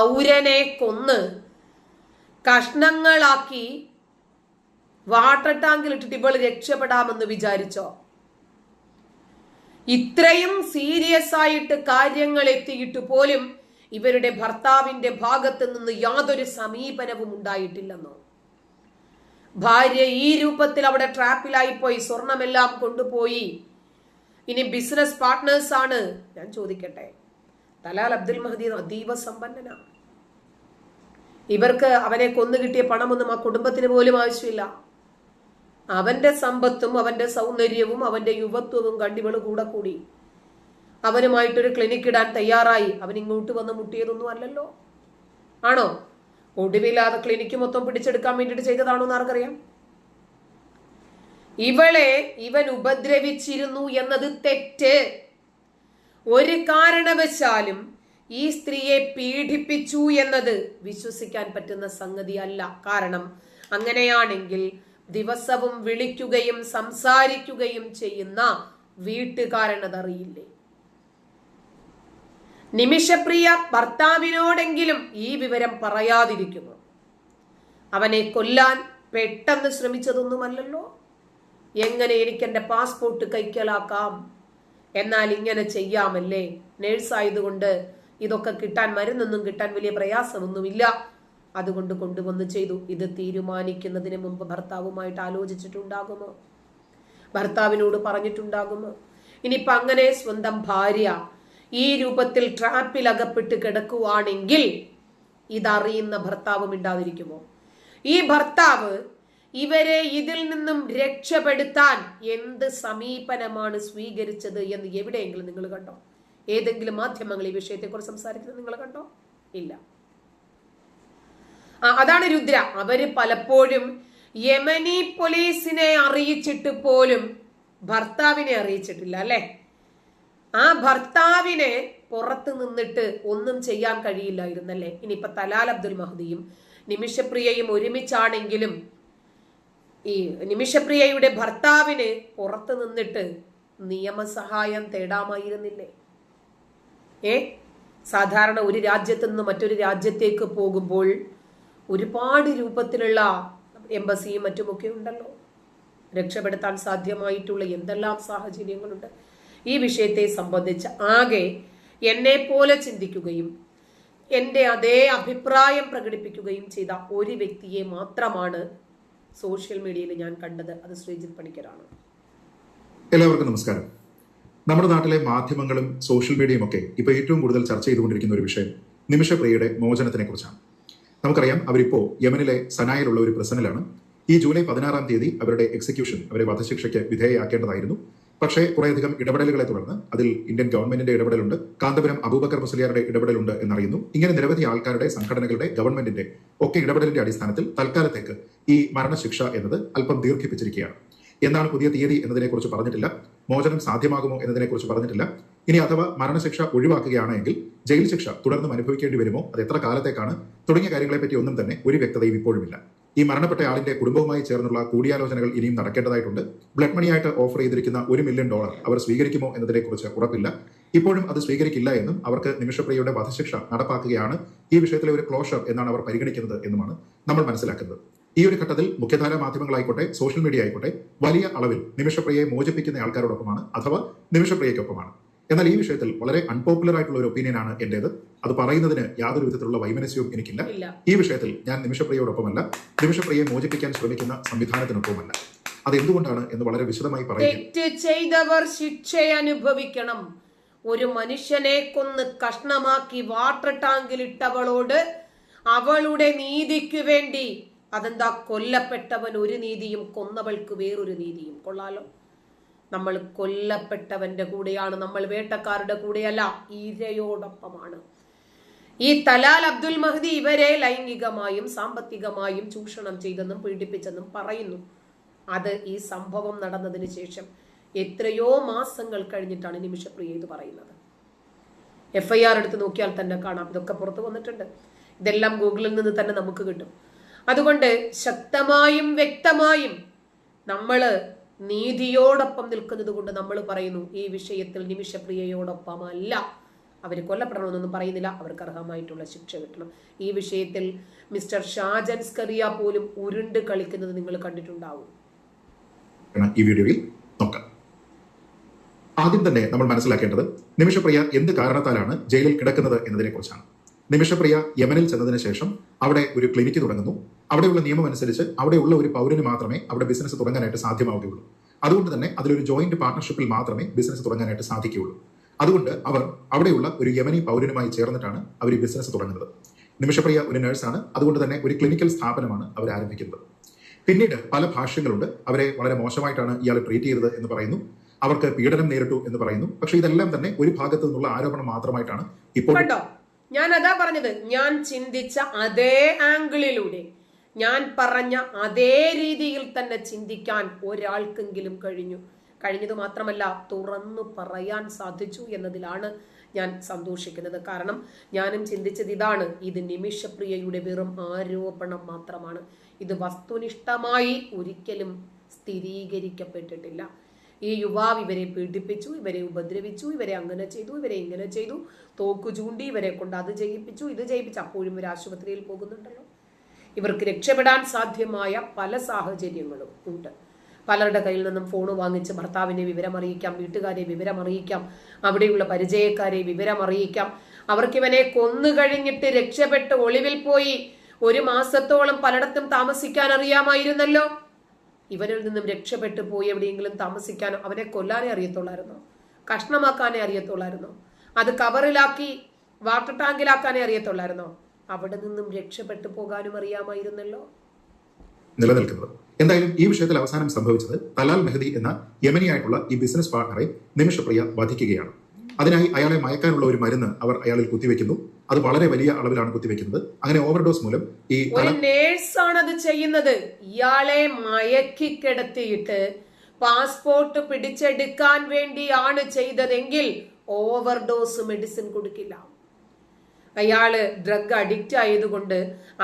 പൗരനെ കൊന്ന് കഷ്ണങ്ങളാക്കി വാട്ടർ ടാങ്കിൽ ഇട്ടിട്ട് ഇവൾ രക്ഷപ്പെടാമെന്ന് വിചാരിച്ചോ? ഇത്രയും സീരിയസ് ആയിട്ട് കാര്യങ്ങൾ എത്തിയിട്ട് പോലും ഇവരുടെ ഭർത്താവിന്റെ ഭാഗത്ത് നിന്ന് യാതൊരു സമീപനവും ഉണ്ടായിട്ടില്ലെന്നോ? ഭാര്യ ഈ രൂപത്തിൽ അവിടെ ട്രാപ്പിലായി പോയി സ്വർണമെല്ലാം കൊണ്ടുപോയി. ഇനി ബിസിനസ് പാർട്ട്നേഴ്സ് ആണ് ഞാൻ ചോദിക്കട്ടെ? തലാൽ അബ്ദുൽ മഹദി അതീവ സമ്പന്നനാണ്. ഇവർക്ക് അവനെ കൊന്നു കിട്ടിയ പണമൊന്നും ആ കുടുംബത്തിന് പോലും ആവശ്യമില്ല. അവന്റെ സമ്പത്തും അവന്റെ സൗന്ദര്യവും അവന്റെ യുവത്വവും കണ്ടിവൾ കൂടെ കൂടി. അവനുമായിട്ടൊരു ക്ലിനിക്ക് ഇടാൻ തയ്യാറായി. അവൻ ഇങ്ങോട്ട് വന്ന് മുട്ടിയതൊന്നും അല്ലല്ലോ. ആണോ? ഒടുവില്ലാതെ ക്ലിനിക്ക് മൊത്തം പിടിച്ചെടുക്കാൻ വേണ്ടിയിട്ട് ചെയ്തതാണോ എന്ന് ആർക്കറിയാം? ഇവളെ ഇവൻ ഉപദ്രവിച്ചിരുന്നു എന്നത് തെറ്റ്. ഒരു കാരണവശാലും ഈ സ്ത്രീയെ പീഡിപ്പിച്ചു എന്നത് വിശ്വസിക്കാൻ പറ്റുന്ന സംഗതിയല്ല. കാരണം അങ്ങനെയാണെങ്കിൽ ദിവസവും വിളിക്കുകയും സംസാരിക്കുകയും ചെയ്യുന്ന വീട്ടുകാരനതറിയില്ലേ നിമിഷപ്രിയ ഭർത്താവിനോടെങ്കിലും ഈ വിവരം പറയാതിരിക്കുന്നു. അവനെ കൊല്ലാൻ പെട്ടെന്ന് ശ്രമിച്ചതൊന്നുമല്ലല്ലോ. എങ്ങനെ എനിക്ക് എന്റെ പാസ്പോർട്ട് കൈക്കലാക്കാം? എന്നാൽ ഇങ്ങനെ ചെയ്യാമല്ലേ? നേഴ്സായതുകൊണ്ട് ഇതൊക്കെ കിട്ടാൻ മരുന്നൊന്നും കിട്ടാൻ വലിയ പ്രയാസമൊന്നുമില്ല. അതുകൊണ്ട് കൊണ്ടുവന്ന് ചെയ്തു. ഇത് തീരുമാനിക്കുന്നതിന് മുമ്പ് ഭർത്താവുമായിട്ട് ആലോചിച്ചിട്ടുണ്ടാകുമോ? ഭർത്താവിനോട് പറഞ്ഞിട്ടുണ്ടാകുമോ? ഇനിയിപ്പൊ അങ്ങനെ സ്വന്തം ഭാര്യ ഈ രൂപത്തിൽ ട്രാപ്പിൽ അകപ്പെട്ട് കിടക്കുവാണെങ്കിൽ ഇതറിയുന്ന ഭർത്താവും ഇണ്ടാതിരിക്കുമോ ഈ ഭർത്താവ് ഇവരെ ഇതിൽ നിന്നും രക്ഷപ്പെടുത്താൻ എന്ത് സമീപനമാണ് സ്വീകരിച്ചത് എന്ന് എവിടെയെങ്കിലും നിങ്ങൾ കണ്ടോ? ഏതെങ്കിലും മാധ്യമങ്ങൾ ഈ വിഷയത്തെക്കുറിച്ച് സംസാരിക്കുന്നത് നിങ്ങൾ കണ്ടോ? ഇല്ല. അതാണ് രുദ്ര. അവർ പലപ്പോഴും യമനി പോലീസിനെ അറിയിച്ചിട്ട് പോലും ഭർത്താവിനെ അറിയിച്ചിട്ടില്ല അല്ലെ? ആ ഭർത്താവിനെ പുറത്ത് നിന്നിട്ട് ഒന്നും ചെയ്യാൻ കഴിയില്ലായിരുന്നല്ലേ? ഇനിയിപ്പൊ തലാൽ അബ്ദുൽ മഹദിയും നിമിഷപ്രിയയും ഒരുമിച്ചാണെങ്കിലും ഈ നിമിഷപ്രിയയുടെ ഭർത്താവിന് പുറത്ത് നിന്നിട്ട് നിയമസഹായം തേടാമായിരുന്നില്ലേ? ഏ? സാധാരണ ഒരു രാജ്യത്തു നിന്ന് മറ്റൊരു രാജ്യത്തേക്ക് പോകുമ്പോൾ ഒരുപാട് രൂപത്തിലുള്ള എംബസിയും മറ്റുമൊക്കെ ഉണ്ടല്ലോ. രക്ഷപ്പെടുത്താൻ സാധ്യമായിട്ടുള്ള എന്തെല്ലാം സാഹചര്യങ്ങളുണ്ട്. ഈ വിഷയത്തെ സംബന്ധിച്ച് ആകെ എന്നെ പോലെ ചിന്തിക്കുകയും എന്റെ അതേ അഭിപ്രായം പ്രകടിപ്പിക്കുകയും ചെയ്ത ഒരു വ്യക്തിയെ മാത്രമാണ് സോഷ്യൽ മീഡിയയിൽ ഞാൻ കണ്ടത്. അത് ശ്രീജിത് പണിക്കരാണ്. എല്ലാവർക്കും നമസ്കാരം. നമ്മുടെ നാട്ടിലെ മാധ്യമങ്ങളും സോഷ്യൽ മീഡിയയും ഒക്കെ ഇപ്പോൾ ഏറ്റവും കൂടുതൽ ചർച്ച ചെയ്തുകൊണ്ടിരിക്കുന്ന ഒരു വിഷയം നിമിഷപ്രിയയുടെ മോചനത്തിനെ കുറിച്ചാണ് നമുക്കറിയാം അവരിപ്പോൾ യമനിലെ സനായിലുള്ള ഒരു പ്രസനിലാണ് ഈ ജൂലൈ പതിനാറാം തീയതി അവരുടെ എക്സിക്യൂഷൻ അവരെ വധശിക്ഷയ്ക്ക് വിധേയയാക്കേണ്ടതായിരുന്നു. പക്ഷേ കുറേയധികം ഇടപെടലുകളെ തുടർന്ന് അതിൽ ഇന്ത്യൻ ഗവൺമെന്റിന്റെ ഇടപെടലുണ്ട് കാന്തപുരം അബൂബക്കർ മുസ്ലിയാരുടെ ഇടപെടലുണ്ട് എന്നറിയുന്നു. ഇങ്ങനെ നിരവധി ആൾക്കാരുടെ സംഘടനകളുടെ ഗവൺമെന്റിന്റെ ഒക്കെ ഇടപെടലിന്റെ അടിസ്ഥാനത്തിൽ തൽക്കാലത്തേക്ക് ഈ മരണശിക്ഷ എന്നത് അല്പം ദീർഘിപ്പിച്ചിരിക്കുകയാണ്. എന്നാണ് പുതിയ തീയതി എന്നതിനെക്കുറിച്ച് പറഞ്ഞിട്ടില്ല. മോചനം സാധ്യമാകുമോ എന്നതിനെക്കുറിച്ച് പറഞ്ഞിട്ടില്ല. ഇനി അഥവാ മരണശിക്ഷ ഒഴിവാക്കുകയാണെങ്കിൽ ജയിൽ ശിക്ഷ തുടർന്നും അനുഭവിക്കേണ്ടി വരുമോ? അത് എത്ര കാലത്തേക്കാണ്? തുടങ്ങിയ കാര്യങ്ങളെപ്പറ്റി ഒന്നും തന്നെ ഒരു വ്യക്തതയും ഇപ്പോഴുമില്ല. ഈ മരണപ്പെട്ട ആളിന്റെ കുടുംബവുമായി ചേർന്നുള്ള കൂടിയാലോചനകൾ ഇനിയും നടക്കേണ്ടതായിട്ടുണ്ട്. ബ്ലഡ് മണിയായിട്ട് ഓഫർ ചെയ്തിരിക്കുന്ന ഒരു മില്യൺ ഡോളർ അവർ സ്വീകരിക്കുമോ എന്നതിനെക്കുറിച്ച് ഉറപ്പില്ല. ഇപ്പോഴും അത് സ്വീകരിക്കില്ല എന്നും അവർക്ക് നിമിഷപ്രിയയുടെ വധശിക്ഷ നടപ്പാക്കുകയാണ്. ഈ വിഷയത്തിലെ ഒരു ക്ലോഷർ എന്നാണ് അവർ പരിഗണിക്കുന്നത് എന്നുമാണ് നമ്മൾ മനസ്സിലാക്കുന്നത്. ഈ ഒരു ഘട്ടത്തിൽ മുഖ്യധാരാ മാധ്യമങ്ങളായിക്കോട്ടെ സോഷ്യൽ മീഡിയ ആയിക്കോട്ടെ വലിയ അളവിൽ നിമിഷപ്രിയയെ മോചിപ്പിക്കുന്ന ആൾക്കാരോടൊപ്പമാണ് അഥവാ നിമിഷപ്രിയയ്ക്കൊപ്പമാണ്. എന്നാൽ ഈ വിഷയത്തിൽ വളരെ അൺപോപ്പുലർ ആയിട്ടുള്ള ഒരു ഒപ്പീനിയനാണ് എന്റേത്. അത് പറയുന്നതിന് യാതൊരു വിധത്തിലുള്ള വൈമനസ്യവും എനിക്കില്ല. ഈ വിഷയത്തിൽ ഞാൻ നിമിഷപ്രിയയോടൊപ്പമല്ല നിമിഷപ്രിയയെ മോചിപ്പിക്കാൻ ശ്രമിക്കുന്ന സംവിധാനത്തിനൊപ്പമല്ല. അത് എന്തുകൊണ്ടാണ് എന്ന് വളരെ വിശദമായി പറയുന്നത് തെറ്റ് ചെയ്തവർ ശിക്ഷ അനുഭവിക്കണം ഒരു മനുഷ്യനെ കൊന്ന് കഷ്ണമാക്കി വാട്ടർ ടാങ്കിൽ ഇട്ടവളോട് അവളുടെ നീതിക്ക് വേണ്ടി അതെന്താ കൊല്ലപ്പെട്ടവൻ ഒരു നീതിയും കൊന്നവൾക്ക് വേറൊരു നീതിയും? കൊള്ളാലോ. നമ്മൾ കൊല്ലപ്പെട്ടവന്റെ കൂടെയാണ് നമ്മൾ വേട്ടക്കാരുടെ കൂടെയല്ല ഇരയോടൊപ്പമാണ്. ഈ തലാൽ അബ്ദുൽ മഹദി ഇവരെ ലൈംഗികമായും സാമ്പത്തികമായും ചൂഷണം ചെയ്തെന്നും പീഡിപ്പിച്ചെന്നും പറയുന്നു. അത് ഈ സംഭവം നടന്നതിന് ശേഷം എത്രയോ മാസങ്ങൾ കഴിഞ്ഞിട്ടാണ് നിമിഷപ്രിയ ഇത് പറയുന്നത്. എഫ് ഐ ആർ എടുത്ത് നോക്കിയാൽ തന്നെ കാണാം. ഇതൊക്കെ പുറത്തു വന്നിട്ടുണ്ട്. ഇതെല്ലാം ഗൂഗിളിൽ നിന്ന് തന്നെ നമുക്ക് കിട്ടും. അതുകൊണ്ട് ശക്തമായും വ്യക്തമായും നമ്മൾ നീതിയോടൊപ്പം നിൽക്കുന്നത് കൊണ്ട് നമ്മൾ പറയുന്നു ഈ വിഷയത്തിൽ നിമിഷപ്രിയയോടൊപ്പം അല്ല അവർ കൊല്ലപ്പെടണമെന്നൊന്നും പറയുന്നില്ല. അവർക്ക് അർഹമായിട്ടുള്ള ശിക്ഷ കിട്ടണം. ഈ വിഷയത്തിൽ മിസ്റ്റർ ഷാജൻ സ്കറിയ പോലും ഉരുണ്ട് കളിക്കുന്നത് നിങ്ങൾ കണ്ടിട്ടുണ്ടാവും. ഈ വീഡിയോയിൽ നോക്കാം. ആദ്യം തന്നെ നമ്മൾ മനസ്സിലാക്കേണ്ടത് നിമിഷപ്രിയ എന്ത് കാരണത്താലാണ് ജയിലിൽ കിടക്കുന്നത് എന്നതിനെ കുറിച്ചാണ് നിമിഷപ്രിയ യമനിൽ ചെന്നതിന് ശേഷം അവിടെ ഒരു ക്ലിനിക്ക് തുടങ്ങുന്നു. അവിടെയുള്ള നിയമം അനുസരിച്ച് അവിടെയുള്ള ഒരു പൗരന് മാത്രമേ അവിടെ ബിസിനസ് തുടങ്ങാനായിട്ട് സാധ്യമാവുകയുള്ളൂ. അതുകൊണ്ട് തന്നെ അതിലൊരു ജോയിന്റ് പാർട്ണർഷിപ്പിൽ മാത്രമേ ബിസിനസ് തുടങ്ങാനായിട്ട് സാധിക്കുകയുള്ളൂ. അതുകൊണ്ട് അവർ അവിടെയുള്ള ഒരു യമനി പൗരനുമായി ചേർന്നിട്ടാണ് അവർ ഈ ബിസിനസ് തുടങ്ങുന്നത്. നിമിഷപ്രിയ ഒരു നഴ്സാണ് അതുകൊണ്ട് തന്നെ ഒരു ക്ലിനിക്കൽ സ്ഥാപനമാണ് അവർ ആരംഭിക്കുന്നത്. പിന്നീട് പല ഭാഷകളുണ്ട് അവരെ വളരെ മോശമായിട്ടാണ് ഇയാൾ ട്രീറ്റ് ചെയ്തത് എന്ന് പറയുന്നു. അവർക്ക് പീഡനം നേരിട്ടു എന്ന് പറയുന്നു. പക്ഷേ ഇതെല്ലാം തന്നെ ഒരു ഭാഗത്തു നിന്നുള്ള ആരോപണം മാത്രമായിട്ടാണ് ഇപ്പോൾ ഞാൻ അതാ പറഞ്ഞത്. ഞാൻ ചിന്തിച്ച അതേ ആംഗിളിലൂടെ ഞാൻ പറഞ്ഞ അതേ രീതിയിൽ തന്നെ ചിന്തിക്കാൻ ഒരാൾക്കെങ്കിലും കഴിഞ്ഞു. കഴിഞ്ഞത് മാത്രമല്ല തുറന്നു പറയാൻ സാധിച്ചു എന്നതിലാണ് ഞാൻ സന്തോഷിക്കുന്നത്. കാരണം ഞാനും ചിന്തിച്ചത് ഇതാണ്. ഇത് നിമിഷപ്രിയയുടെ വെറും ആരോപണം മാത്രമാണ്. ഇത് വസ്തുനിഷ്ഠമായി ഒരിക്കലും സ്ഥിരീകരിക്കപ്പെട്ടിട്ടില്ല. ഈ യുവാവ് ഇവരെ പീഡിപ്പിച്ചു ഇവരെ ഉപദ്രവിച്ചു ഇവരെ അങ്ങനെ ചെയ്തു ഇവരെ ഇങ്ങനെ ചെയ്തു തോക്കു ചൂണ്ടി ഇവരെ കൊണ്ട് അത് ചെയ്യിപ്പിച്ചു ഇത് ചെയ്യിപ്പിച്ചു. അപ്പോഴും ഇവർ ആശുപത്രിയിൽ പോകുന്നുണ്ടല്ലോ. ഇവർക്ക് രക്ഷപ്പെടാൻ സാധ്യമായ പല സാഹചര്യങ്ങളും ഉണ്ട്. പലരുടെ കയ്യിൽ നിന്നും ഫോൺ വാങ്ങിച്ച് ഭർത്താവിനെ വിവരം അറിയിക്കാം വീട്ടുകാരെ വിവരം അറിയിക്കാം അവിടെയുള്ള പരിചയക്കാരെ വിവരം അറിയിക്കാം. അവർക്ക് ഇവനെ കൊന്നു കഴിഞ്ഞിട്ട് രക്ഷപ്പെട്ട് ഒളിവിൽ പോയി. ഒരു മാസത്തോളം പലയിടത്തും താമസിക്കാൻ അറിയാമായിരുന്നല്ലോ. ഇവനിൽ നിന്നും രക്ഷപ്പെട്ടു പോയി എവിടെയെങ്കിലും താമസിക്കാനോ അവനെ കൊല്ലാനേ അറിയത്തുള്ളായിരുന്നു. കഷ്ണമാക്കാനേ അറിയത്തുള്ളായിരുന്നു. അത് കവറിലാക്കി വാട്ടർ ടാങ്കിലാക്കാനേ അറിയത്തുള്ളായിരുന്നോ. അവിടെ നിന്നും രക്ഷപ്പെട്ടു പോകാനും അറിയാമായിരുന്നല്ലോ. നിലനിൽക്കുന്നത്. എന്തായാലും ഈ വിഷയത്തിൽ അവസാനം സംഭവിച്ചത് തലാൽ മെഹദി എന്ന യമനിയായിട്ടുള്ള ഈ ബിസിനസ് പാർട്ണറെ നിമിഷപ്രിയ വധിക്കുകയാണ്. അതിനായി അയാളെ മയക്കാനുള്ള ഒരു മരുന്ന് അവർ അയാളിൽ കുത്തിവെക്കുന്നു. അത് വളരെ വലിയ അളവിലാണ് കുത്തിവെക്കുന്നത്. അങ്ങനെ ഓവർഡോസ് മൂലം ഈ നേഴ്സാണ് അത് ചെയ്യുന്നത്. ഇയാളെ മയക്കി കിടത്തിയിട്ട് പാസ്പോർട്ട് പിടിച്ചെടുക്കാൻ വേണ്ടിയാണ് ചെയ്തതെങ്കിൽ ഓവർഡോസ് മെഡിസിൻ കൊടുക്കില്ല. അയാൾ ഡ്രഗ് അഡിക്റ്റ് ആയതുകൊണ്ട്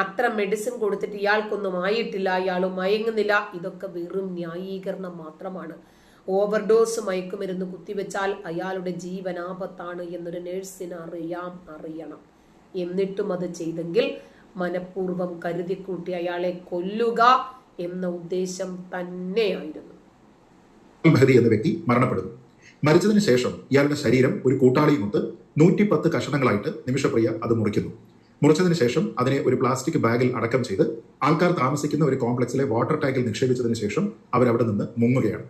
അത്ര മെഡിസിൻ കൊടുത്തിട്ട് ഇയാൾക്കൊന്നും ആയിട്ടില്ല. ഇയാൾ മയങ്ങുന്നില്ല. ഇതൊക്കെ വെറും ന്യായീകരണം മാത്രമാണ്. ഓവർഡോസ് മയക്കുമരുന്ന് കുത്തിവെച്ചാൽ അയാളുടെ ജീവൻ ആപത്താണ് എന്നൊരു നേഴ്സിന് അറിയാം അറിയണം. എന്നിട്ടും അത് ചെയ്തെങ്കിൽ മനഃപൂർവം കരുതിക്കൂട്ടി അയാളെ കൊല്ലുക എന്ന ഉദ്ദേശം തന്നെയായിരുന്നു. എന്ന വ്യക്തി മരണപ്പെടുന്നു. മരിച്ചതിന് ശേഷം ഇയാളുടെ ശരീരം ഒരു കൂട്ടാളിയുമൊത്ത് നൂറ്റിപ്പത്ത് കഷണങ്ങളായിട്ട് നിമിഷപ്രിയ അത് മുറിക്കുന്നു. മുറിച്ചതിന് ശേഷം അതിനെ ഒരു പ്ലാസ്റ്റിക് ബാഗിൽ അടക്കം ചെയ്ത് ആൾക്കാർ താമസിക്കുന്ന ഒരു കോംപ്ലക്സിലെ വാട്ടർ ടാങ്കിൽ നിക്ഷേപിച്ചതിന് ശേഷം അവരവിടെ നിന്ന് മുങ്ങുകയാണ്.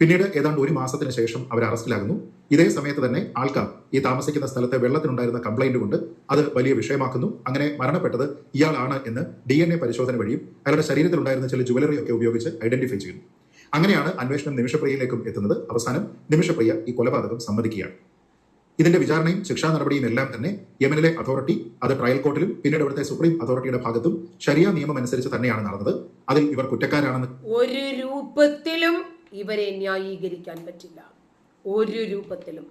പിന്നീട് ഏതാണ്ട് ഒരു മാസത്തിന് ശേഷം അവർ അറസ്റ്റിലാകുന്നു. ഇതേ സമയത്ത് തന്നെ ആൾക്കാർ ഈ താമസിക്കുന്ന സ്ഥലത്തെ വെള്ളത്തിനുണ്ടായിരുന്ന കംപ്ലൈന്റ് കൊണ്ട് അത് വലിയ വിഷയമാക്കുന്നു. അങ്ങനെ മരണപ്പെട്ടത് ഇയാളാണ് എന്ന് ഡി എൻ എ പരിശോധന വഴിയും അയാളുടെ ശരീരത്തിലുണ്ടായിരുന്ന ചില ജുവലറി ഒക്കെ ഉപയോഗിച്ച് ഐഡന്റിഫൈ ചെയ്യുന്നു. അങ്ങനെയാണ് അന്വേഷണം നിമിഷപ്രിയയിലേക്കും എത്തുന്നത്. അവസാനം നിമിഷപ്രിയ ഈ കൊലപാതകം സമ്മതിക്കുകയാണ്. ഇതിന്റെ വിചാരണയും ശിക്ഷാ നടപടിയും എല്ലാം തന്നെ യമനിലെ അതോറിറ്റി അത് ട്രയൽ കോർട്ടിലും പിന്നീട് ഇവിടുത്തെ സുപ്രീം അതോറിറ്റിയുടെ ഭാഗത്തും ശരിയ നിയമം അനുസരിച്ച് തന്നെയാണ് നടന്നത്. അതിൽ ഇവർ കുറ്റക്കാരാണെന്ന് ഒരു രൂപത്തിലും ഇവരെ ന്യായീകരിക്കാൻ പറ്റില്ല. ഒരു രൂപത്തിലും.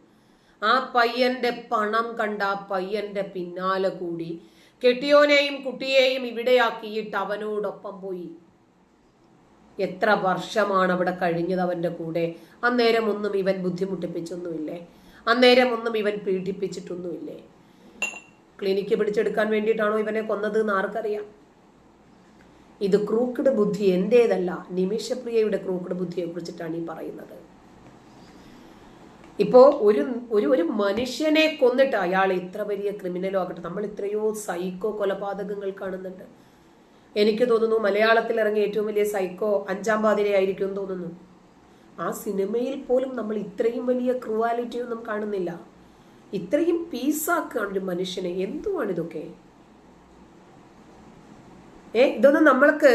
ആ പയ്യന്റെ പണം കണ്ട ആ പയ്യന്റെ പിന്നാലെ കൂടി കെട്ടിയോനെയും കുട്ടിയെയും ഇവിടെയാക്കിയിട്ട് അവനോടൊപ്പം പോയി. എത്ര വർഷമാണ് അവിടെ കഴിഞ്ഞത് അവന്റെ കൂടെ? അന്നേരം ഒന്നും ഇവൻ ബുദ്ധിമുട്ടിപ്പിച്ചൊന്നുമില്ലേ? അന്നേരം ഒന്നും ഇവൻ പീഡിപ്പിച്ചിട്ടൊന്നുമില്ലേ? ക്ലിനിക്ക് പിടിച്ചെടുക്കാൻ വേണ്ടിയിട്ടാണോ ഇവനെ കൊന്നത് എന്ന് ആർക്കറിയാം. ഇത് ക്രൂക്കിഡ് ബുദ്ധി എന്റേതല്ല നിമിഷപ്രിയയുടെ ക്രൂക്കിഡ് ബുദ്ധിയെ കുറിച്ചിട്ടാണ് ഈ പറയുന്നത്. ഇപ്പോ ഒരു ഒരു ഒരു മനുഷ്യനെ കൊന്നിട്ട് അയാൾ ഇത്ര വലിയ ക്രിമിനലോ ആകട്ടെ നമ്മൾ ഇത്രയോ സൈക്കോ കൊലപാതകങ്ങൾ കാണുന്നുണ്ട്. എനിക്ക് തോന്നുന്നു മലയാളത്തിൽ ഇറങ്ങിയ ഏറ്റവും വലിയ സൈക്കോ അഞ്ചാം പാതിരയായിരിക്കും എന്ന് തോന്നുന്നു. ആ സിനിമയിൽ പോലും നമ്മൾ ഇത്രയും വലിയ ക്രുവാലിറ്റിയൊന്നും കാണുന്നില്ല. ഇത്രയും പീസാക്കുകയാണ് ഒരു മനുഷ്യനെ. എന്തുവാണ് ഇതൊക്കെ ഏ? ഇതൊന്നും നമ്മൾക്ക്